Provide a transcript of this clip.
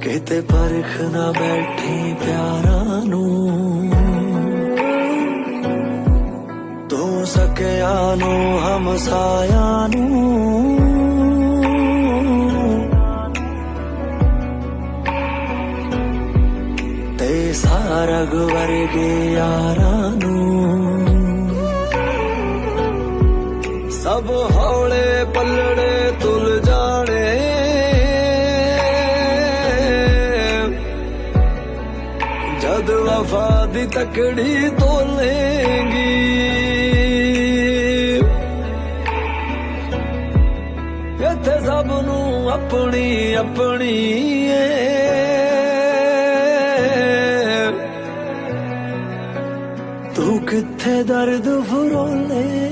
ਕਿਤੇ ਪਰਖ ਨਾ ਬੈਠੀ ਪਿਆਰਾਂ ਨੂੰ। ਤੂੰ ਸਕਿਆ ਨੂੰ ਹਮਸਾਇਆ ਨੂੰ। ਤੇ ਸਾਰਗ ਵਰਗੇ ਯਾਰਾਂ ਨੂੰ। ਸਭ ਹੌਲੇ ਪੱਲੜੇ ਜਦ ਵਫਾ ਦੀ ਤਕੜੀ ਤੋਲੇਂਗੀ। ਇੱਥੇ ਸਭ ਨੂੰ ਆਪਣੀ ਆਪਣੀ ਏ। ਤੂੰ ਕਿੱਥੇ ਦਰਦ ਫਰੋਲੇ?